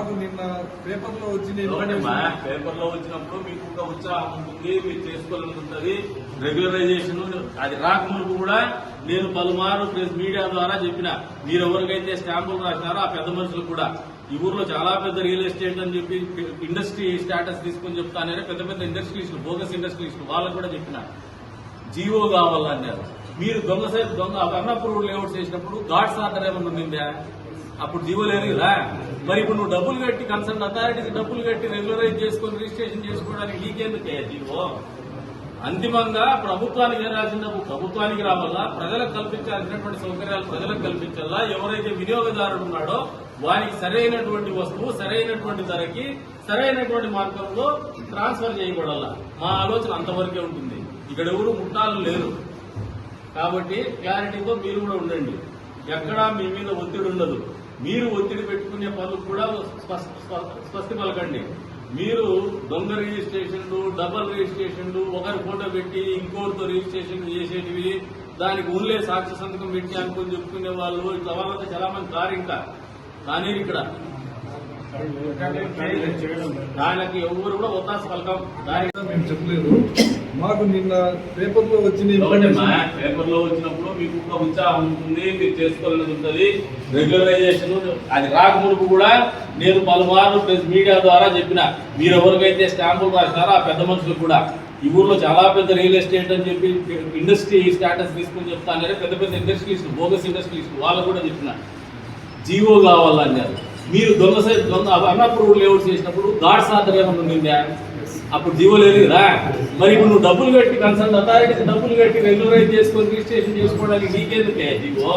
మాకు నిన్న పేపర్లో మా పేపర్లో వచ్చినప్పుడు మీకు ఒక ఉత్సాహం ఉంటుంది మీరు చేసుకోవాలని ఉంటుంది. రెగ్యులరైజేషన్ అది రాకముందు కూడా నేను పలుమారు ప్రెస్ మీడియా ద్వారా చెప్పిన మీరు ఎవరికైతే స్టాంపులు రాసినారో ఆ పెద్ద మనుషులు కూడా. ఈ ఊర్లో చాలా పెద్ద రియల్ ఎస్టేట్ అని చెప్పి ఇండస్ట్రీ స్టేటస్ తీసుకొని చెప్తానని పెద్ద పెద్ద ఇండస్ట్రీస్లు బోగస్ ఇండస్ట్రీస్లు వాళ్ళకు కూడా చెప్పిన. జీవో కావాలన్నారు. మీరు దొంగ సైడ్ దొంగ అన్నప్పుడు లేఅవుట్ చేసినప్పుడు గాడ్స్ ఆర్డర్ ఏమన్నా ఉండిందా? అప్పుడు జీవో లేదు కదా. మరి ఇప్పుడు నువ్వు డబ్బులు కట్టి కన్సర్న్ అథారిటీకి డబ్బులు కట్టి రెగ్యులరైజ్ చేసుకొని రిజిస్ట్రేషన్ చేసుకోవడానికి నీకెందుకే జీవో? అంతిమంగా ప్రభుత్వానికి రాసిన డబ్బు ప్రభుత్వానికి రావాలా? ప్రజలకు కల్పించాల్సినటువంటి సౌకర్యాలు ప్రజలకు కల్పించాలా? ఎవరైతే వినియోగదారుడు ఉన్నాడో వారికి సరైనటువంటి వస్తువు సరైనటువంటి ధరకి సరైనటువంటి మార్గంలో ట్రాన్స్ఫర్ చేయబడాలా? మా ఆలోచన అంతవరకే ఉంటుంది. ఇక్కడ ఎవరు ముట్టాలు లేరు. కాబట్టి క్లారిటీతో మీరు కూడా ఉండండి. ఎక్కడా మీ మీద ఒత్తిడి ఉండదు. మీరు ఒత్తిడి పెట్టుకునే పనులు కూడా స్వస్తి పలకండి మీరు దొంగ రిజిస్ట్రేషన్లు డబల్ రిజిస్ట్రేషన్లు ఒకరి ఫోటో పెట్టి ఇంకోరితో రిజిస్ట్రేషన్ చేసేటివి దానికి ఊళ్ళే సాక్షి సంతకం పెట్టి అనుకుని చెప్పుకునే వాళ్ళు ఇట్లా వాళ్ళంతా చాలా మంది కారు ఇంకా. కానీ ఇక్కడ దానికి ఎవరు కూడా ఒత్తాస పలకం. దానికి మేము చెప్పలేదు. మాకు నిన్న పేపర్లో వచ్చిన ఒకటి మా ఇన్ఫర్మేషన్ పేపర్లో వచ్చినప్పుడు మీకు ఒక ఉత్సాహం ఉంటుంది మీరు చేసుకోవాలని ఉంటుంది. రెగ్యులరైజేషన్ అది రాకమునుపు కూడా నేను పలుమార్లు ప్రెస్ మీడియా ద్వారా చెప్పిన. మీరు ఎవరికైతే స్టాంపులు రాసినారో ఆ పెద్ద మనుషులు కూడా. ఈ ఊర్లో చాలా పెద్ద రియల్ ఎస్టేట్ అని చెప్పి ఇండస్ట్రీ స్టేటస్ తీసుకొని చెప్తానని పెద్ద పెద్ద ఇండస్ట్రీస్ బోగస్ ఇండస్ట్రీస్ వాళ్ళు కూడా చెప్పిన. జీవో కావాలన్నారు. మీరు దొంగ దొంగ అన్నప్పుడు లేఅవుట్ చేసినప్పుడు గాడ్స్ ఆర్డర్ ఏమన్నా ఉండిందా? అప్పుడు జీవో లేదు కదా మరి ఇప్పుడు నువ్వు డబ్బులు కట్టి కన్సల్ట్ అథారిటీకి డబ్బులు కట్టి రెగ్యులరైజ్ చేసుకొని రిజిస్ట్రేషన్ చేసుకోవడానికి నీకెందుకే జీవో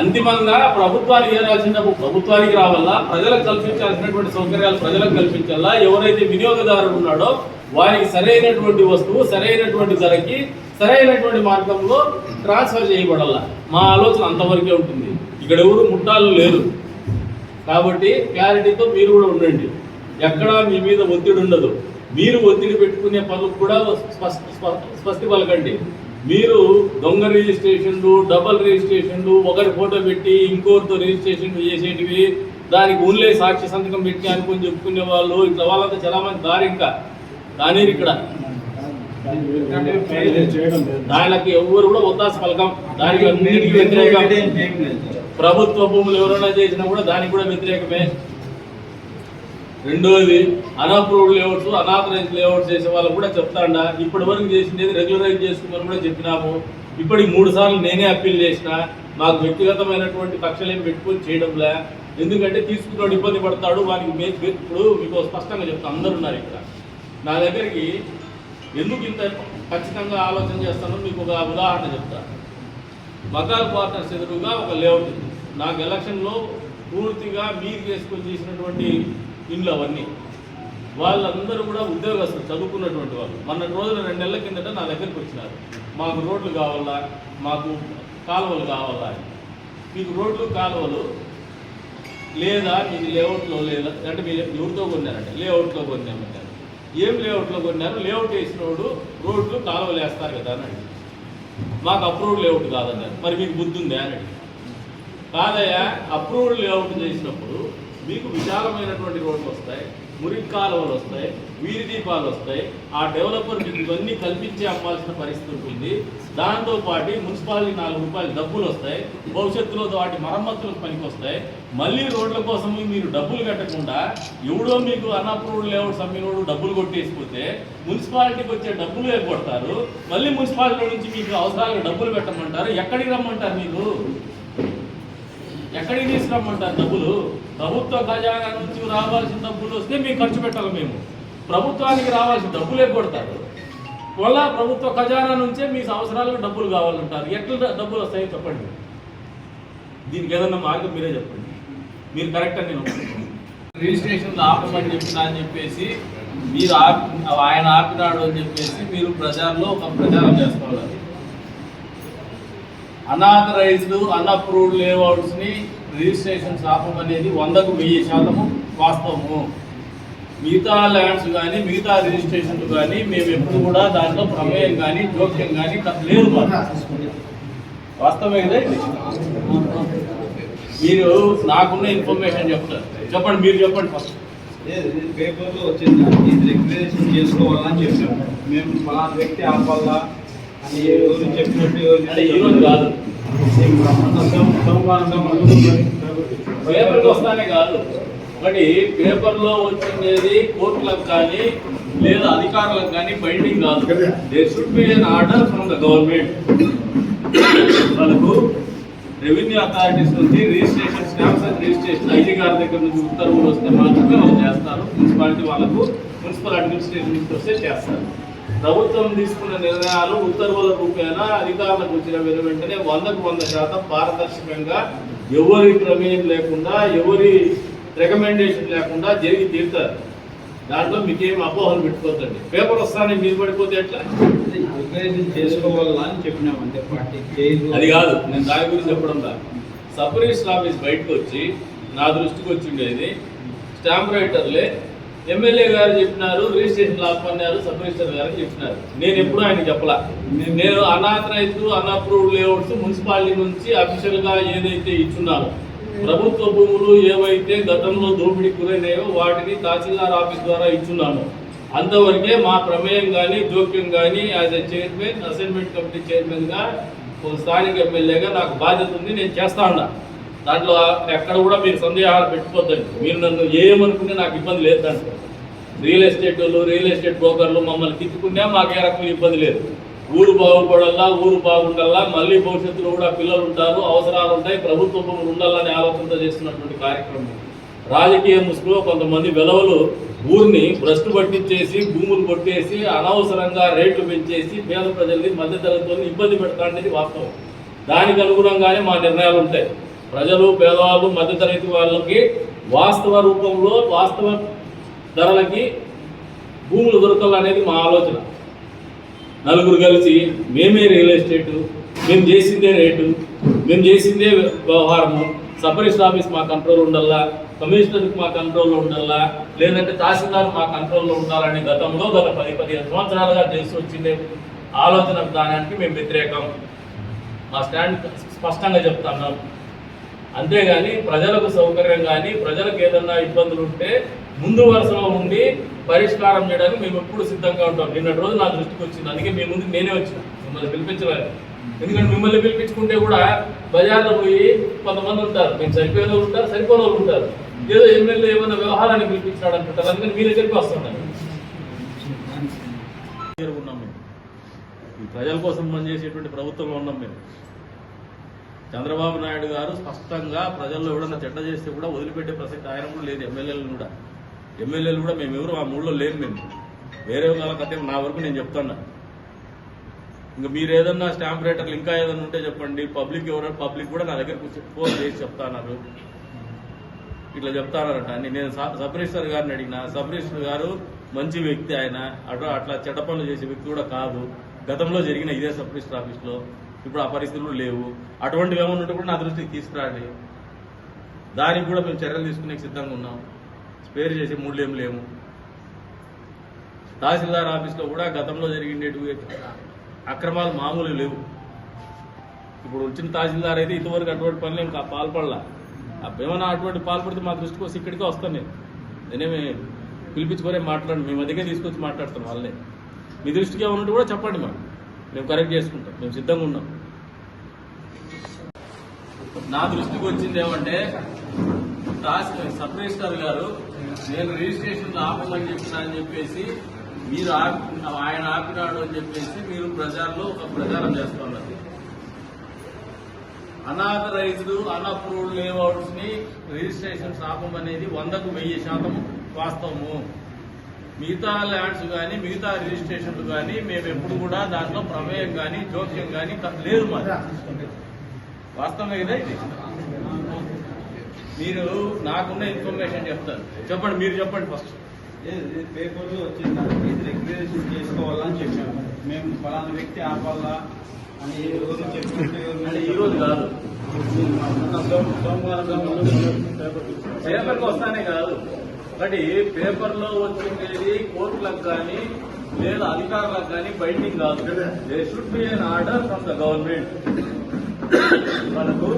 అంతిమంగా ప్రభుత్వానికి చేరాల్సిన ప్రభుత్వానికి రావాలా ప్రజలకు కల్పించాల్సినటువంటి సౌకర్యాలు ప్రజలకు కల్పించాలా ఎవరైతే వినియోగదారుడు ఉన్నాడో వారికి సరైనటువంటి వస్తువు సరైనటువంటి ధరకి సరైనటువంటి మార్గంలో ట్రాన్స్ఫర్ చేయబడాల మా ఆలోచన అంతవరకే ఉంటుంది. ఇక్కడ ఎవరు ముట్టాలు లేరు. కాబట్టి క్లారిటీతో మీరు కూడా ఉండండి. ఎక్కడా మీ మీద ఒత్తిడి ఉండదు. మీరు ఒత్తిడి పెట్టుకునే పనులు కూడా స్పష్ట స్ప- స్పష్టి పలకండి. మీరు దొంగ రిజిస్ట్రేషన్లు డబల్ రిజిస్ట్రేషన్లు ఒకరి ఫోటో పెట్టి ఇంకోరితో రిజిస్ట్రేషన్ చేసేటివి దానికి ఊళ్ళే సాక్షి సంతకం పెట్టి అనుకుని చెప్పుకునే వాళ్ళు ఇట్లా వాళ్ళంతా చాలా మంది దారి ఇంకా. కానీ ఇక్కడ. దానికి ఎవరు కూడా ఒత్తాస పలకం. దానికి అన్నిటికీ వ్యతిరేకం. ప్రభుత్వ భూములు ఎవరైనా చేసినా కూడా దానికి కూడా వ్యతిరేకమే. రెండోది అన్అప్రూవ్డ్ లేఅవుట్స్ అనాథరైజ్ లేఅవుట్స్ చేసే వాళ్ళు కూడా చెప్తాండా. ఇప్పటి వరకు చేసింది రెగ్యులరైజ్ చేసుకున్నారు కూడా చెప్పినాము. ఇప్పటికి మూడు సార్లు నేనే అప్పీల్ చేసిన. నాకు వ్యక్తిగతమైనటువంటి కక్షలు ఏం పెట్టుకొని చేయడంలే ఎందుకంటే తీసుకున్నాడు ఇబ్బంది పడతాడు. వానికి మే ఇప్పుడు మీకు స్పష్టంగా చెప్తా. అందరు ఉన్నారు ఇక్కడ. నా దగ్గరికి ఎందుకు ఇంత ఖచ్చితంగా ఆలోచన చేస్తానో మీకు ఒక ఉదాహరణ చెప్తాను మకాల్ క్వార్టర్స్ ఎదురుగా ఒక లేఅవుట్ ఉంది. నాకు ఎలక్షన్లో పూర్తిగా మీరు చేసుకొని చేసినటువంటి ఇండ్లు అవన్నీ వాళ్ళందరూ కూడా ఉద్యోగస్తులు చదువుకున్నటువంటి వాళ్ళు. మొన్న రోజున రెండు నెలల కిందట నా దగ్గరికి వచ్చినారు. మాకు రోడ్లు కావాలా? మాకు కాలువలు కావాలా? అని మీకు రోడ్లు కాలువలు లేదా మీకు లేఅవుట్లో లేదా అంటే మీరు ఎవరితో కొన్నారంటే లేఅవుట్లో కొన్నామంటారు. ఏం లేఅవుట్లో కొన్నారు? లేఅవుట్ వేసినోడు రోడ్లు కాలువలు వేస్తారు కదా అని మాకు అప్రూవ్డ్ లేఅవుట్ కాదన్నారు. మరి మీకు బుద్ధి ఉందా అని కాదయ్యా అప్రూవల్ లేఅవుట్ చేసినప్పుడు మీకు విశాలమైనటువంటి రోడ్లు వస్తాయి మురికి కాలువలు వస్తాయి వీధి దీపాలు వస్తాయి. ఆ డెవలపర్ మీకు ఇవన్నీ కల్పించి అమ్మాల్సిన పరిస్థితి ఉంటుంది. దాంతోపాటు మున్సిపాలిటీ నాలుగు రూపాయలు డబ్బులు వస్తాయి. భవిష్యత్తులో వాటి మరమ్మతులకు పనికి వస్తాయి మళ్ళీ రోడ్ల కోసం మీరు డబ్బులు కట్టకుండా ఎవడో మీకు అన్అప్రూవ్డ్ లేఅవుట్స్ అమ్మినోడు డబ్బులు కొట్టేసిపోతే మున్సిపాలిటీకి వచ్చే డబ్బులు కొడతారు? మళ్ళీ మున్సిపాలిటీ నుంచి మీకు అవసరాలకు డబ్బులు పెట్టమంటారు? ఎక్కడికి రమ్మంటారు మీకు? ఎక్కడికి తీసుకురమ్మంటారు డబ్బులు? ప్రభుత్వ ఖజానా నుంచి రావాల్సిన డబ్బులు వస్తే మేము ఖర్చు పెట్టాలి మేము. ప్రభుత్వానికి రావాల్సిన డబ్బులే కొడతారు. వల్ల ప్రభుత్వ ఖజానా నుంచే మీ సంవత్సరాలకు డబ్బులు కావాలంటారు. ఎట్లా డబ్బులు వస్తాయో చెప్పండి. దీనికి ఏదన్నా మార్గం మీరే చెప్పండి. మీరు కరెక్ట్ అని నేను రిజిస్ట్రేషన్ ఆపమని చెప్పినా అని చెప్పేసి మీరు ఆపి ఆయన ఆపినాడు అని చెప్పేసి మీరు ప్రజల్లో ఒక ప్రచారం చేసుకోవాలి. అనాథరైజ్డ్ అన్అప్రూవ్డ్ లేఅవుట్స్ని రిజిస్ట్రేషన్ శాతం అనేది వందకు వెయ్యి శాతము వాస్తవము. మిగతా ల్యాండ్స్ కానీ మిగతా రిజిస్ట్రేషన్లు కానీ మేము ఎప్పుడు కూడా దాంట్లో ప్రమేయం కానీ జోక్యం కానీ లేదు వాస్తవం వాస్తవమే కదా మీరు నాకున్న ఇన్ఫర్మేషన్ చెప్తారు. చెప్పండి మీరు చెప్పండి ఫస్ట్. పేపర్లో వచ్చింది ఇది రెగ్యులేషన్ చేసుకోవాలని చెప్పాము. మేము మా వ్యక్తి ఆపాలా చెప్పినట్టు ఎవరు కాదు పేపర్కి వస్తానే కాదు ఒకటి పేపర్లో వచ్చిండేది కోర్టులకు కానీ లేదా అధికారులకు కానీ బైండింగ్ కాదు they should be an order from the government వాళ్ళకు రెవెన్యూ అథారిటీస్ నుంచి registration stamps and registration IT గారి దగ్గర నుంచి ఉత్తర్వులు వస్తే మాత్రమే వాళ్ళు చేస్తారు మున్సిపాలిటీ వాళ్ళకు మున్సిపల్ అడ్మినిస్ట్రేషన్ నుంచి వస్తే చేస్తారు ప్రభుత్వం తీసుకున్న నిర్ణయాలు ఉత్తర్వుల రూపేణా అధికారులకు వచ్చిన వెను వెంటనే వందకు వంద శాతం పారదర్శకంగా ఎవరి ప్రమేయం లేకుండా ఎవరి రికమెండేషన్ లేకుండా జరిగి తీరుతారు. దాంట్లో మీకేం అపోహలు పెట్టుకోవద్దండి. పేపర్ వస్తానే మీరు పడిపోతే ఎట్లా? చేసుకోవాలా అని చెప్పినాం అంతే పార్టీ. అది కాదు నేను దాని గురించి చెప్పడం లా సబ్ రిజిస్టర్ ఆఫీస్ బయటకు వచ్చి నా దృష్టికి వచ్చిండేది స్టాంప్ రైటర్లే ఎమ్మెల్యే గారు చెప్పినారు రిజిస్ట్రేషన్ లాక్కున్నారు సబ్ రిజిస్టర్ గారు చెప్పినారు. నేను ఎప్పుడు ఆయన చెప్పలా. నేను అనాథరైజ్ అన్అప్రూవ్డ్ లేఅవుట్స్ మున్సిపాలిటీ నుంచి అఫీషియల్గా ఏదైతే ఇచ్చున్నారో ప్రభుత్వ భూములు ఏవైతే గతంలో దోపిడీ గురైనాయో వాటిని తహసీల్దార్ ఆఫీస్ ద్వారా ఇచ్చున్నాను. అంతవరకే మా ప్రమేయం కానీ జోక్యం కానీ as a chairman assignment committee చైర్మన్గా స్థానిక ఎమ్మెల్యేగా నాకు బాధ్యత ఉంది నేను చేస్తా ఉన్నాను దాంట్లో ఎక్కడ కూడా మీరు సందేహాలు పెట్టుకోవద్దండి. మీరు నన్ను ఏమనుకుంటే నాకు ఇబ్బంది లేదు దాంట్లో రియల్ ఎస్టేట్ వాళ్ళు రియల్ ఎస్టేట్ బ్రోకర్లు మమ్మల్ని తిట్టుకున్నా మాకు ఏ రకమైన ఇబ్బంది లేదు. ఊరు బాగుపడల్లా ఊరు బాగుండల్లా మళ్ళీ భవిష్యత్తులో కూడా పిల్లలు ఉంటారు అవసరాలు ఉంటాయి ప్రభుత్వ భూములు ఉండాలని ఆలోచనతో చేస్తున్నటువంటి కార్యక్రమం రాజకీయ ముసుగులో కొంతమంది వెలవలు ఊరిని భ్రష్టు పట్టించేసి భూములు కొట్టేసి అనవసరంగా రేట్లు పెంచేసి పేద ప్రజల్ని మధ్యతరగతుల్ని ఇబ్బంది పెడతా అనేది వాస్తవం. దానికి అనుగుణంగానే మా నిర్ణయాలు ఉంటాయి. ప్రజలు పేదవాళ్ళు మధ్యతరగతి వాళ్ళకి వాస్తవ రూపంలో వాస్తవ ధరలకి భూములు దొరకాలనేది మా ఆలోచన. నలుగురు కలిసి మేమే రియల్ ఎస్టేటు మేము చేసిందే రేటు మేము చేసిందే వ్యవహారము. సబ్ ఆఫీస్ మా కంట్రోల్ ఉండాలా కమిషనర్కి మా కంట్రోల్లో ఉండాలా లేదంటే తహసీల్దార్ మా కంట్రోల్లో ఉండాలని గతంలో గత పది పదిహేను సంవత్సరాలుగా చేసి వచ్చిందే ఆలోచన విధానానికి మేము వ్యతిరేకం. మా స్టాండ్ స్పష్టంగా చెప్తున్నాం. అంతేగాని ప్రజలకు సౌకర్యం కానీ ప్రజలకు ఏదన్నా ఇబ్బందులు ఉంటే ముందు వరుసలో ఉండి పరిష్కారం చేయడానికి మేము ఎప్పుడు సిద్ధంగా ఉంటాం. నిన్నటి రోజు నా దృష్టికి వచ్చింది. అందుకే మీ ముందు నేనే వచ్చిన. మిమ్మల్ని పిలిపించలేదు. ఎందుకంటే మిమ్మల్ని పిలిపించుకుంటే కూడా బజార్లో పోయి కొంతమంది ఉంటారు. మేము సరిపోయే వాళ్ళు ఉంటారు సరిపోయిన వాళ్ళు ఉంటారు. ఏదో ఎమ్మెల్యే ఏమైనా వ్యవహారాన్ని పిలిపించినాడు అనుకుంటారు. అందుకని మీ దగ్గరికి వస్తున్నాను. ఉన్నాం మేము ప్రజల కోసం పనిచేసేటువంటి ప్రభుత్వంలో ఉన్నాం మేము. చంద్రబాబు నాయుడు గారు స్పష్టంగా ప్రజల్లో ఎవడన్నా చెడ్డ చేస్తే కూడా వదిలిపెట్టే ప్రసక్తి ఆయన కూడా లేదు ఎమ్మెల్యేలు కూడా. ఎమ్మెల్యేలు కూడా మేము ఎవరు ఆ మూడులో లేము మేము. వేరే వాళ్ళ కథ నా వరకు నేను చెప్తాను ఇంకా మీరు ఏదన్నా స్టాంప్ రేటర్లు ఇంకా ఏదన్నా ఉంటే చెప్పండి. పబ్లిక్ ఎవరైనా పబ్లిక్ కూడా నా దగ్గర ఫోన్ చేసి చెప్తాన్నారు. ఇట్లా చెప్తానారట నేను సబ్ సబ్ రిజిస్టర్ గారిని అడిగిన సబ్ రిజిస్టర్ గారు మంచి వ్యక్తి ఆయన. అటు అట్లా చెడ్డ పనులు చేసే వ్యక్తి కూడా కాదు. గతంలో జరిగిన ఇదే సబ్ రిజిస్టర్ ఆఫీస్లో. ఇప్పుడు ఆ పరిస్థితులు లేవు. అటువంటివి ఏమైనా ఉంటే కూడా నా దృష్టికి తీసుకురండి. దానికి కూడా మేము చర్యలు తీసుకునే సిద్ధంగా ఉన్నాం. స్పేర్ చేసే మూడు ఏం లేము తహసీల్దార్ ఆఫీస్లో కూడా గతంలో జరిగినటువంటి అక్రమాలు మామూలు లేవు. ఇప్పుడు వచ్చిన తహసీల్దార్ అయితే ఇంతవరకు అటువంటి పనులు ఇంకా పాల్పడలా. ఏమైనా అటువంటి పాల్పడితే మా దృష్టికి వస్తే ఇక్కడికే వస్తాను. నేను నేనేమి పిలిపించుకోరే మాట్లాడండి మేము దగ్గర తీసుకొచ్చి మాట్లాడుతాం వాళ్ళే మీ దృష్టికి ఏమన్నట్టు ఉంటే కూడా చెప్పండి మాకు. మేము కరెక్ట్ చేసుకుంటాం. మేము సిద్ధంగా ఉన్నాం. నా దృష్టికి వచ్చింది ఏమంటే సబ్ రిజిస్టర్ గారు నేను రిజిస్ట్రేషన్ ఆపమని చెప్పినా అని చెప్పేసి మీరు ఆయన ఆపినాడు అని చెప్పేసి మీరు ప్రజల్లో ఒక ప్రచారం చేస్తున్నారు. అనాథరైజ్డ్ అన్అప్రూవ్డ్ లేఅవుట్స్ని రిజిస్ట్రేషన్స్ ఆపమనేది వందకు వెయ్యి శాతం వాస్తవము. మిగతా ల్యాండ్స్ కానీ మిగతా రిజిస్ట్రేషన్లు కానీ మేము ఎప్పుడు కూడా దాంట్లో ప్రమేయం కానీ జోక్యం కానీ లేదు మరి వాస్తవమే కదా ఇది మీరు నాకున్న ఇన్ఫర్మేషన్ చెప్తారు చెప్పండి మీరు చెప్పండి ఫస్ట్ ఇది పేపర్లో వచ్చింది ఇది రెగ్యులేషన్ చేసుకోవాలని చెప్పాము మేము ఫలానా వ్యక్తి ఆపాలా అని చెప్పినట్టు ఎవరు అంటే ఈ రోజు కాదు సోమ- సోమవారం పేపర్కి వస్తానే కాదు ఒకటి పేపర్లో వచ్చిండేది కోర్టులకు కానీ లేదా అధికారులకు కానీ బైండింగ్ కాదు. They should be an order from the government మనకు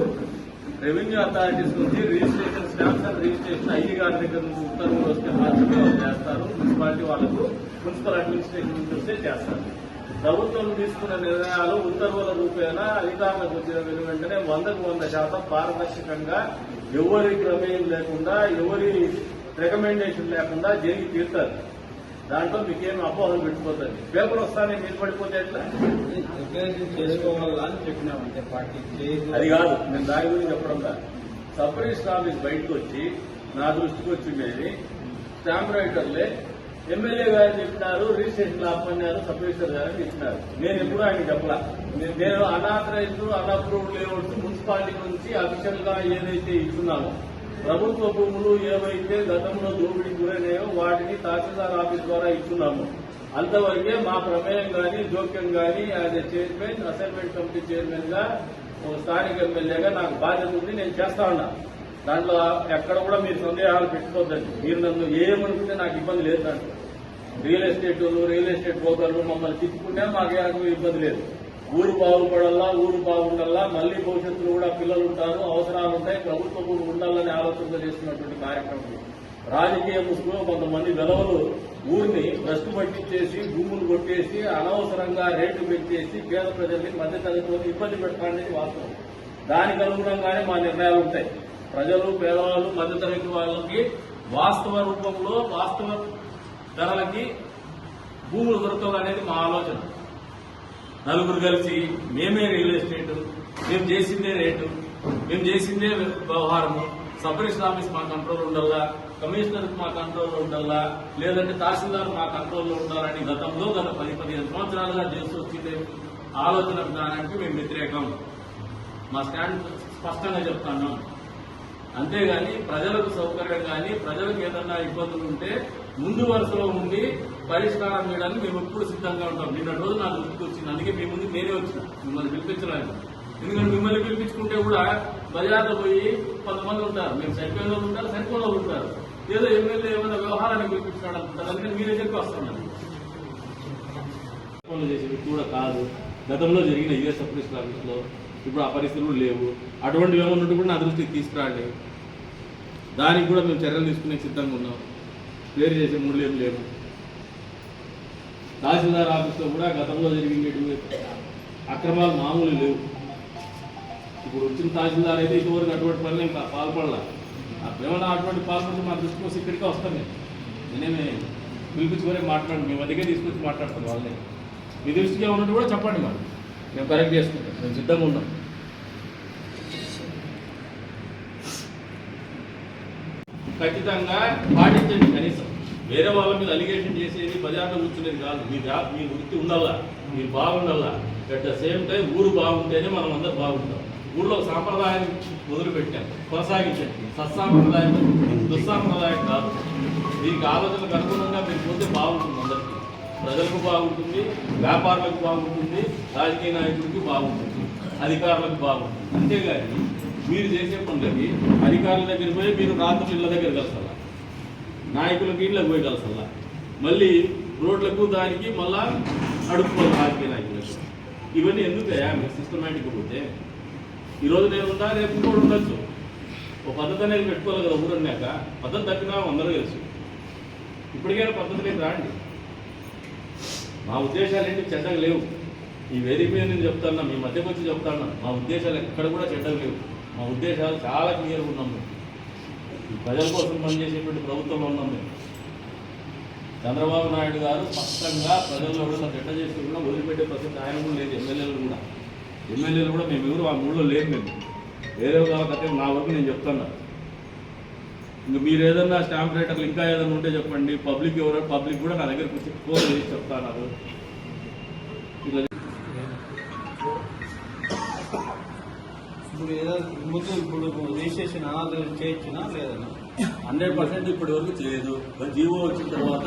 రెవెన్యూ అథారిటీస్ నుంచి registration stamps and registration ID గారి దగ్గర నుంచి ఉత్తర్వులు వస్తే మాత్రమే చేస్తారు. మున్సిపాలిటీ వాళ్ళకు మున్సిపల్ అడ్మినిస్ట్రేషన్ నుంచి వస్తే చేస్తారు. ప్రభుత్వం తీసుకున్న నిర్ణయాలు ఉత్తర్వుల రూపేణ అధికారులకు వచ్చిన వెంటనే వందకు వంద శాతం పారదర్శకంగా ఎవరి ప్రమేయం లేకుండా ఎవరి రికమెండేషన్ లేకుండా జరిగి తీరుతారు. దాంట్లో మీకేం అపోహలు పెట్టుకోతుంది పేపర్ వస్తానే మీరు పడిపోతే ఎట్లా? చేసుకోవాలా అని చెప్పినామంటే పార్టీ అది కాదు నేను దాని గురించి చెప్పడం కాదు. సబ్ రిజిస్టర్ ఆఫీస్ బయటకు వచ్చి నా దృష్టికి వచ్చిండేది స్టాంప్ రైటర్లే ఎమ్మెల్యే గారు చెప్పినారు రిజిస్ట్రేషన్ ఆపన్నారు సబ్ రిజిస్టర్ గారు చెప్పినారు. నేను ఎప్పుడు ఆయన చెప్పలా? నేను- నేను అనాథరైజ్డ్ అన్అప్రూవ్డ్ లేఅవుట్స్ మున్సిపాలిటీ నుంచి అఫీషియల్గా ఏదైతే ఇస్తున్నామో ప్రభుత్వ భూములు ఏవైతే గతంలో దోపిడీ గురైనాయో వాటిని తహసీల్దార్ ఆఫీస్ ద్వారా ఇస్తున్నాము అంతవరకే మా ప్రమేయం కానీ జోక్యం కానీ as a chairman assignment committee చైర్మన్గా స్థానిక ఎమ్మెల్యేగా నాకు బాధ్యత ఉంది నేను చేస్తా ఉన్నా. దాంట్లో ఎక్కడ కూడా మీరు సందేహాలు పెట్టుకోవద్దండి. మీరు నన్ను ఏమనుకుంటే నాకు ఇబ్బంది లేదు దాంట్లో. రియల్ ఎస్టేట్ రియల్ ఎస్టేట్ బ్రోకర్లు మమ్మల్ని తిప్పుకుంటే మాకు ఇబ్బంది లేదు. ఊరు బాగుపడల్లా ఊరు బాగుండల్లా మళ్ళీ భవిష్యత్తులో కూడా పిల్లలు ఉంటారు అవసరాలు ఉంటాయి ప్రభుత్వం ఉండాలని ఆలోచనతో చేస్తున్నటువంటి కార్యక్రమం రాజకీయ ముసుగులో కొంతమంది వెలవలు ఊరిని భ్రష్టు పట్టించేసి భూములు కొట్టేసి అనవసరంగా రేట్లు పెట్టేసి పేద ప్రజల్ని మధ్యతరగతి ఇబ్బంది పెట్టాలనేది వాస్తవం. దానికి అనుగుణంగానే మా నిర్ణయాలు ఉంటాయి. ప్రజలు పేదవాళ్ళు మధ్యతరగతి వాళ్ళకి వాస్తవ రూపంలో వాస్తవ ధరలకి భూములు దొరకాలనేది మా ఆలోచన. నలుగురు కలిసి మేమే రియల్ ఎస్టేట్ మేము చేసిందే రేటు మేము చేసిందే వ్యవహారము. సపరేషన్ ఆఫీస్ మా కంట్రోల్ ఉండాలా కమిషనర్ మా కంట్రోల్లో ఉండాలా లేదంటే తహసీల్దార్ మా కంట్రోల్లో ఉండాలని గతంలో గత పది పదిహేను సంవత్సరాలుగా చేస్తూ వచ్చిందే ఆలోచన విధానానికి మేము వ్యతిరేకం. మా స్టాండ్ స్పష్టంగా చెప్తాను. అంతేగాని ప్రజలకు సౌకర్యం కానీ ప్రజలకు ఏదన్నా ఇబ్బందులు ఉంటే ముందు వరుసలో ఉండి పరిష్కారం చేయడానికి మేము ఎప్పుడు సిద్ధంగా ఉంటాం. నిన్న రోజు నా దృష్టికి వచ్చింది అందుకే మీ ముందు నేనే వచ్చిన. మిమ్మల్ని పిలిపించడానికి. ఎందుకంటే మిమ్మల్ని పిలిపించుకుంటే కూడా బజార్లో పోయి కొంతమంది ఉంటారు. మేము సరిపోయిన వాళ్ళు ఉంటారు సరిపోయిన వాళ్ళు ఉంటారు. ఏదో ఎమ్మెల్యే ఏమైనా వ్యవహారాన్ని పిలిపించుకోవడం అనుకుంటారు. అందుకని మీరే చెప్పి వస్తున్నాను చేసేది కూడా కాదు. గతంలో జరిగిన యుఎస్ సబ్ ఆఫీస్లో ఇప్పుడు ఆ పరిస్థితులు లేవు. అటువంటి ఏమైనా ఉంటే కూడా నా దృష్టికి తీసుకురాండి. దానికి కూడా మేము చర్యలు తీసుకునే సిద్ధంగా ఉన్నాం. క్లియర్ చేసే మూడు ఏం లేవు. తహసీల్దార్ ఆఫీస్లో కూడా గతంలో జరిగినటువంటి అక్రమాలు మామూలు లేవు. ఇప్పుడు వచ్చిన తహసీల్దార్ అయితే ఇటువరకు అటువంటి పనులు ఇంకా పాల్పడాల. ఏమన్నా అటువంటి పాల్పడితే మా దృష్టికి వస్తే ఇక్కడికే వస్తాం మేము. నేనేమి పిలిపించుకొని మాట్లాడండి మేము అదిగే తీసుకొచ్చి మాట్లాడతాం వాళ్ళని. మీ దృష్టిగా ఉన్నట్టు కూడా చెప్పండి మరి. మేము కరెక్ట్ చేసుకుంటాం. మేము సిద్ధంగా ఉన్నాం. ఖచ్చితంగా పాటించండి కనీసం. వేరే వాళ్ళ మీద అలిగేషన్ చేసేది బజార్లో కూర్చునేది కాదు. మీ జాబ్ మీ వృత్తి ఉండాలా? మీరు బాగుండాలా అట్ ద సేమ్ టైం ఊరు బాగుంటేనే మనం అందరం బాగుంటాం. ఊళ్ళో సాంప్రదాయం మొదలుపెట్టాం. కొనసాగించండి. సత్సాంప్రదాయం దుస్సాంప్రదాయం కాదు. దీనికి ఆలోచనకు అనుగుణంగా మీరు పోతే బాగుంటుంది అందరికీ. ప్రజలకు బాగుంటుంది వ్యాపారులకు బాగుంటుంది రాజకీయ నాయకుడికి బాగుంటుంది అధికారులకు బాగుంటుంది. అంతేగాని మీరు చేసే పనులకి అధికారుల దగ్గర పోయి మీరు రాత్రి ఇళ్ళ దగ్గర కలసాల నాయకులకి ఇళ్ళకి పోయి కలసాల మళ్ళీ రోడ్లకు దానికి మళ్ళా అడుక్కోవాలి రాజకీయ నాయకులకు ఇవన్నీ ఎందుకు మీరు సిస్టమేటిక్ పోతే. ఈరోజు నేను ఉందా రేపు కూడా ఉండొచ్చు. ఒక పద్ధతి అనేది పెట్టుకోవాలి కదా ఊరన్నాక పద్ధతి తప్పినా అందరూ తెలుసు. ఇప్పటికైనా పద్ధతిలోకి రాండి? మా ఉద్దేశాలు ఏంటి? చెడ్డగా లేవు. ఈ వేదిక మీద నేను చెప్తాను మీ మధ్యకు వచ్చి చెప్తాను మా ఉద్దేశాలు ఎక్కడ కూడా చెడ్డగా లేవు. మా ఉద్దేశాలు చాలా క్లియర్గా ఉన్నాం మేము ఈ ప్రజల కోసం పనిచేసేటువంటి ప్రభుత్వంలో ఉన్నాం మేము చంద్రబాబు నాయుడు గారు స్పష్టంగా ప్రజల్లో కూడా చెడ్డ చేసి కూడా వదిలిపెట్టే ప్రసక్తి ఆయన కూడా లేదు ఎమ్మెల్యేలు కూడా. ఎమ్మెల్యేలు కూడా మేము ఎవరు ఆ మూడులో లేము మేము. వేరే కాకపోతే నా వరకు నేను చెప్తాను ఇంక మీరు ఏదన్నా స్టాంప్ రేటర్లు ఇంకా ఏదైనా ఉంటే చెప్పండి. పబ్లిక్ ఎవరు పబ్లిక్ కూడా నా దగ్గరకు వచ్చి ఫోన్ చేసి చెప్తాను ఇప్పుడు ఏదో ముందు ఇప్పుడు రిజిస్ట్రేషన్ అనాథరైజ్ చేయొచ్చునా లేదన్నా? హండ్రెడ్ పర్సెంట్ ఇప్పటి వరకు చేయదు. జీవో వచ్చిన తర్వాత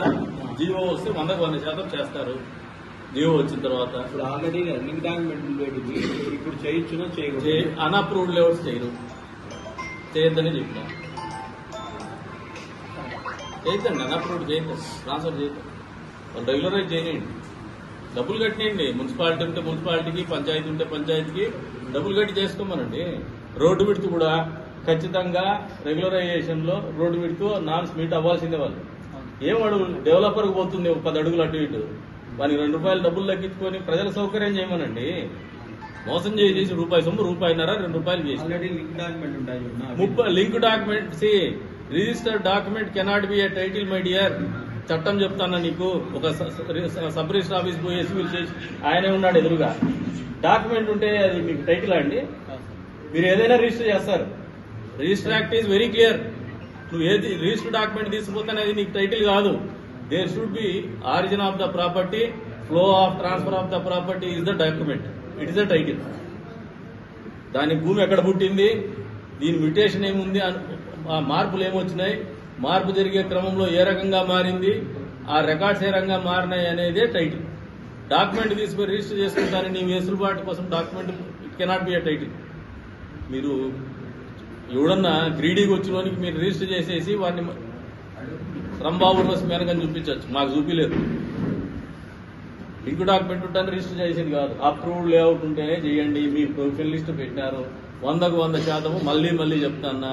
జీవో వస్తే వందకు వంద శాతం చేస్తారు. జీవో వచ్చిన తర్వాత. ఇప్పుడు ఆల్రెడీ లింక్ డాక్యుమెంట్ పెట్టింది. ఇప్పుడు చేయొచ్చునా చేయకూడదు. అన్అప్రూవ్డ్ లెవెల్స్ చేయరు. చేయొద్దని చెప్పిన. చేయొద్దండి అన్అప్రూవ్డ్ చేయొద్దు. ట్రాన్స్ఫర్ చేయొద్దు. వాళ్ళు రెగ్యులరైజ్ చేయండి. డబ్బులు కట్టినండి మున్సిపాలిటీ ఉంటే మున్సిపాలిటీకి పంచాయతీ ఉంటే పంచాయతీకి డబ్బులు కట్టి చేసుకోమనండి. రోడ్డు విడుతు కూడా ఖచ్చితంగా రెగ్యులరైజేషన్లో రోడ్డు విడుతు నాన్స్ మీట్ అవ్వాల్సిందే వాళ్ళు. ఏం వాడు డెవలపర్కి పోతుంది ఒక పది అడుగులు అటు ఇటు. వానికి రెండు రూపాయలు డబ్బులు తగ్గించుకొని ప్రజల సౌకర్యం చేయమనండి. మోసం చేసేసి రూపాయి సొమ్ము రూపాయిన్నర రెండు రూపాయలు చేసి? ముప్పై link document see registered document cannot be a title my dear. చట్టం చెప్తాను నీకు? ఒక సబ్ రిజిస్టర్ ఆఫీస్ పోయి ఎస్వీల్ చేసి ఆయనే ఉన్నాడు ఎదురుగా. డాక్యుమెంట్ ఉంటే అది మీకు టైటిల్ అండి? మీరు ఏదైనా రిజిస్టర్ చేస్తారు. Register act is very clear. నువ్వు ఏది రిజిస్టర్ డాక్యుమెంట్ తీసుకుపోతే అది నీకు టైటిల్ కాదు. There should be origin of the property flow of transfer of the property is the document it is the title దాని భూమి ఎక్కడ పుట్టింది? దీని మ్యూటేషన్ ఏముంది? ఆ మార్పులు ఏమొచ్చినాయి? మార్పు జరిగే క్రమంలో ఏ రకంగా మారింది ఆ రికార్డ్స్ ఏ రకంగా మారినాయి అనేదే టైటిల్. డాక్యుమెంట్ తీసుకొని రిజిస్టర్ చేసుకుంటారని నీ వెసులుబాటు కోసం document it cannot be a title. మీరు ఎవడన్నా గ్రీడీకి వచ్చినోనికి మీరు రిజిస్టర్ చేసేసి వాడిని రంబాబు మేనకని చూపించవచ్చు. మాకు చూపించలేదు లింక్ డాక్యుమెంట్ ఉంటాను రిజిస్టర్ చేసేది కాదు. అప్రూవ్డ్ లేఅవుట్ ఉంటేనే చేయండి. మీ ప్రొఫైల్ లిస్ట్ పెట్టినారు వందకు వంద శాతము మళ్ళీ మళ్ళీ చెప్తాన్నా.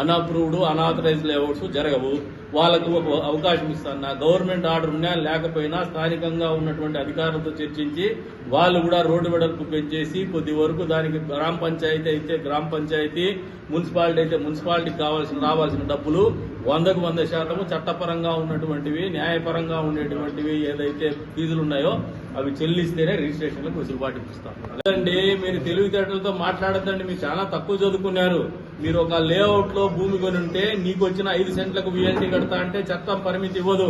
అన్అప్రూవ్డ్ అనాథరైజ్ లేఅవుట్స్ జరగవు. వాళ్ళకు ఒక అవకాశం ఇస్తాను గవర్నమెంట్ ఆర్డర్ ఉన్నా లేకపోయినా స్థానికంగా ఉన్నటువంటి అధికారులతో చర్చించి వాళ్ళు కూడా రోడ్డు వెడల్పు పెంచేసి కొద్ది వరకు దానికి గ్రామ పంచాయతీ అయితే గ్రామ పంచాయతీ మున్సిపాలిటీ అయితే మున్సిపాలిటీకి కావాల్సిన రావాల్సిన డబ్బులు వందకు వంద శాతము చట్టపరంగా ఉన్నటువంటివి న్యాయపరంగా ఉండేటువంటివి ఏదైతే ఫీజులు ఉన్నాయో అవి చెల్లిస్తేనే రిజిస్ట్రేషన్లకు వెసులుబాటు ఇస్తాం అదండి మీరు తెలివితేటలతో మాట్లాడద్దండి మీరు చాలా తక్కువ చదువుకున్నారు. మీరు ఒక లేఅవుట్లో భూమి కొని ఉంటే నీకు వచ్చిన ఐదు సెంట్లకు విఎల్టీ కడతా అంటే చట్టం పరిమితి ఇవ్వదు.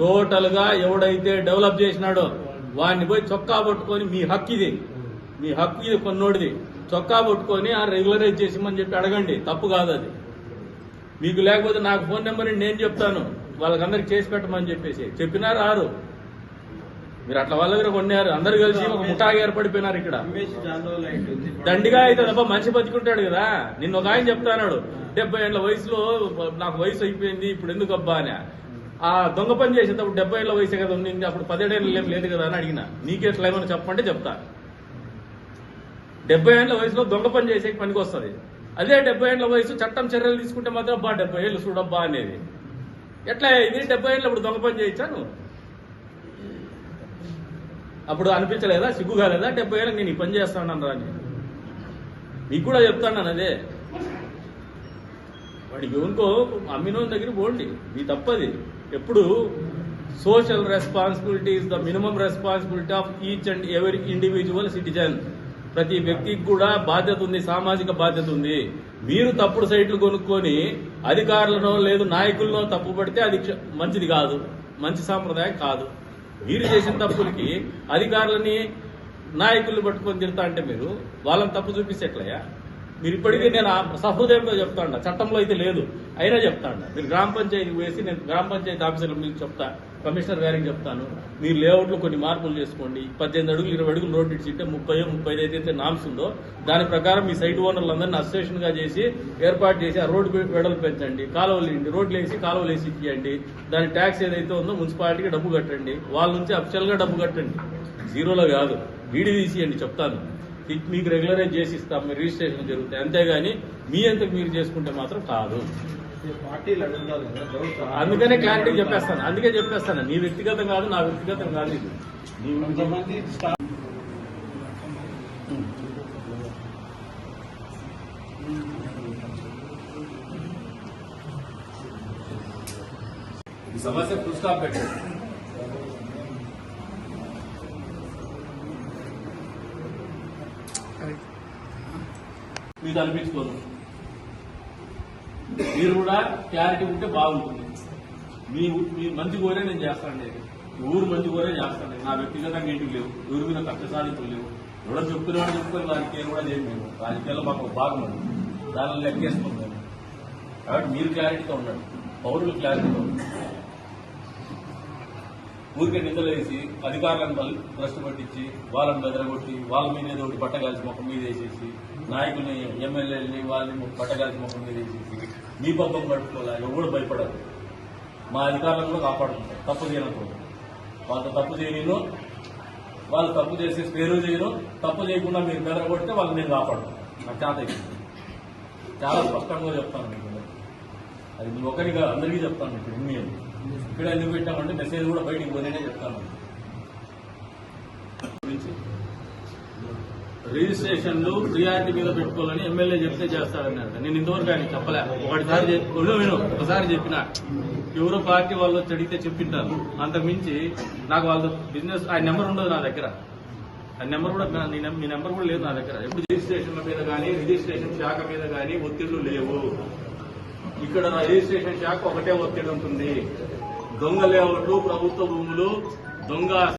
టోటల్గా ఎవడైతే డెవలప్ చేసినాడో వాడిని పోయి చొక్కా పట్టుకొని మీ హక్కు ఇది. మీ హక్కు ఇది కొన్నోడిది. చొక్కా పట్టుకొని ఆ రెగ్యులరైజ్ చేసిమని చెప్పి అడగండి తప్పు కాదు అది. మీకు లేకపోతే నాకు ఫోన్ నెంబర్ నేను చెప్తాను. వాళ్ళకందరికి చేసి పెట్టమని చెప్పేసి. చెప్పినా రారు. మీరు అట్లా వాళ్ళ దగ్గర కొన్నారు. అందరు కలిసి ఒక ముఠాగా ఏర్పడిపోయినారు ఇక్కడ. దండిగా అయితే తప్ప మనిషి బతికుంటాడు కదా. నిన్న ఒక ఆయన చెప్తాడు డెబ్బై ఏళ్ళ వయసులో నాకు వయసు అయిపోయింది ఇప్పుడు ఎందుకు అబ్బా అని. ఆ దొంగ పని చేసేటప్పుడు డెబ్బై ఏళ్ళ వయసే కదా ఉంది అప్పుడు పదిహేడేళ్ళు లేదు కదా అని అడిగిన. నీకెట్లా ఏమని చెప్పమంటే చెప్తా. డెబ్బై ఏళ్ళ వయసులో దొంగ పని చేసే పనికి వస్తుంది. అదే డెబ్బై ఏళ్ళ వయసు చట్టం చర్యలు తీసుకుంటే మాత్రం బా డెబ్బై ఏళ్ళు చూడబ్బా అనేది. ఎట్లా ఇది? డెబ్బై ఏళ్ళు అప్పుడు దొంగ పని చేయించాను? అప్పుడు అనిపించలేదా? సిగ్గు కాలేదా డెబ్బై ఏళ్ళకి నేను ఈ పని చేస్తాను రా అని మీకు కూడా చెప్తాను అదే. వాడికి ఎవరికో అమ్మినోని దగ్గర పోండి. మీ తప్పది. ఎప్పుడు social responsibility is the minimum responsibility of each and ఎవరి ఇండివిజువల్ సిటిజన్ ప్రతి వ్యక్తికి కూడా బాధ్యత ఉంది సామాజిక బాధ్యత ఉంది. మీరు తప్పుడు సైట్లు కొనుక్కొని అధికారులను లేదు నాయకులను తప్పు పడితే అది మంచిది కాదు. మంచి సాంప్రదాయం కాదు. మీరు చేసిన తప్పులకి అధికారులని నాయకుల్ని పట్టుకొని తిడతా అంటే మీరు వాళ్ళని తప్పు చూపిస్తే ఎట్లయ్యా? మీరు ఇప్పటికీ నేను ఆ సహృదయంతో చెప్తాను చట్టంలో అయితే లేదు. అయినా చెప్తాను మీరు గ్రామ పంచాయతీ వేసి నేను గ్రామ పంచాయతీ ఆఫీసర్లు మీకు చెప్తా కమిషనర్ గారికి చెప్తాను. మీరు లేఅవుట్లో కొన్ని మార్పులు చేసుకోండి. పద్దెనిమిది అడుగులు ఇరవై అడుగులు రోడ్డు ఇచ్చింటే ముప్పై ముప్పై ఐదు అయితే నామ్స్ ఉందో దాని ప్రకారం మీ సైట్ ఓనర్లందరినీ అసోసియేషన్గా చేసి ఏర్పాటు చేసి ఆ రోడ్డు వెడలు పెంచండి. కాలువలు ఇండి రోడ్లు వేసి కాలువలు వేసి ఇచ్చేయండి. దాని ట్యాక్స్ ఏదైతే ఉందో మున్సిపాలిటీకి డబ్బు కట్టండి. వాళ్ళ నుంచి అఫిషియల్గా డబ్బు కట్టండి. జీరోలో కాదు. వీడి తీసియండి చెప్తాను. మీకు రెగ్యులరైజ్ చేసి ఇస్తాం మీ రిజిస్ట్రేషన్ జరుగుతాయి. అంతేగాని మీ అంతకు మీరు చేసుకుంటే మాత్రం కాదు. అందుకనే క్లారిటీ చెప్పేస్తాను. అందుకే చెప్పేస్తాను. నీ వ్యక్తిగతం కాదు నా వ్యక్తిగతం కాదు ఇది. సమస్య ఫుల్ స్టాప్ పెట్టండి. మీకు అనిపించుకోదు మీరు కూడా క్లారిటీ ఉంటే బాగుంటుంది. మీ మీ మంచి కోరే నేను చేస్తాను నేను ఊరు మంచి కోరే చేస్తాను నా వ్యక్తిగతంగా ఏంటి లేవు. ఊరి మీద కష్ట సాధింపు లేవు. ఎవరో చెప్తున్నాడు చెప్పుకొని రాజకీయాలు కూడా లేదు మేము రాజకీయాల్లో మాకు భాగం ఉంది. దానిని లెక్కేసుకుంటాం కాబట్టి మీరు క్లారిటీతో ఉండండి. పౌరులు క్లారిటీతో ఉండండి. ఊరికే నిందలు వేసి అధికారులను ప్రశ్న పట్టించి వాళ్ళని బెదరగొట్టి వాళ్ళ మీద ఏదో ఒకటి పట్టగాల్సి మొక్క మీద వేసేసి నాయకుల్ని ఎమ్మెల్యేలని వాళ్ళని పట్టగాలి ముఖం మీద వేసేసి మీ పబ్బం పట్టుకోలే ఎవడు భయపడరు మా అధికారులను కూడా కాపాడుకుంటాం తప్పు చేయనప్పుడు వాళ్ళతో తప్పు చేయను వాళ్ళు తప్పు చేసే పేరు చేయను తప్పు చేయకుండా మీరు బెదరగొడితే వాళ్ళు నేను కాపాడుతాను నాకు చేత చాలా స్పష్టంగా చెప్తాను మీకు. అది నువ్వు ఒకరిగా అందరికీ చెప్తాను మీకు. ఇన్ని ఇక్కడ ఎందుకు పెట్టామంటే మెసేజ్ కూడా బయటికి పోతేనే చెప్తాను గురించి రిజిస్ట్రేషన్లు ప్రియారిటీ మీద పెట్టుకోవాలని ఎమ్మెల్యే చెప్తే చేస్తాడన్నాడు నేను ఇంతవరకు ఆయన చెప్పలే. ఒకటిసారి విను విను. ఒకసారి చెప్పిన. ఎవరో పార్టీ వాళ్ళు వచ్చి అడిగితే చెప్పింటారు. అంతకుమించి నాకు వాళ్ళ బిజినెస్ ఆ నెంబర్ ఉండదు నా దగ్గర. ఆ నెంబర్ కూడా నా- మీ నెంబర్ కూడా లేదు నా దగ్గర. ఎప్పుడు రిజిస్ట్రేషన్ల మీద కానీ రిజిస్ట్రేషన్ శాఖ మీద కానీ ఒత్తిళ్ళు లేవు. ఇక్కడ నా రిజిస్ట్రేషన్ శాఖ ఒకటే ఒత్తిడి ఉంటుంది. దొంగ లేఅవుట్లు ప్రభుత్వ భూములు దొంగ